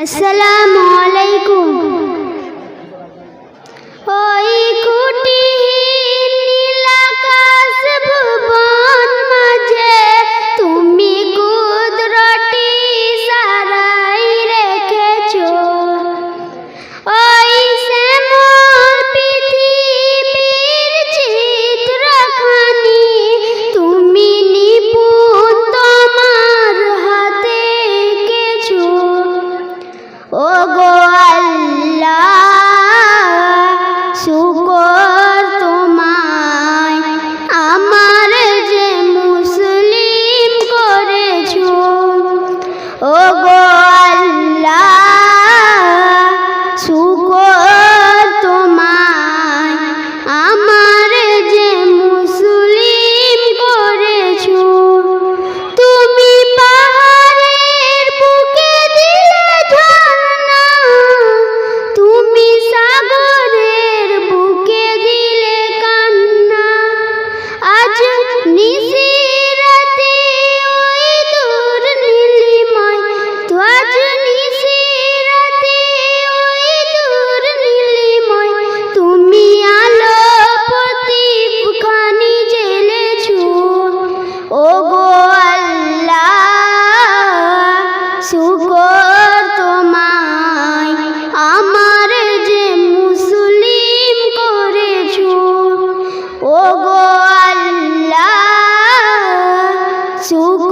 আসসালামু আলাইকুম سوکھ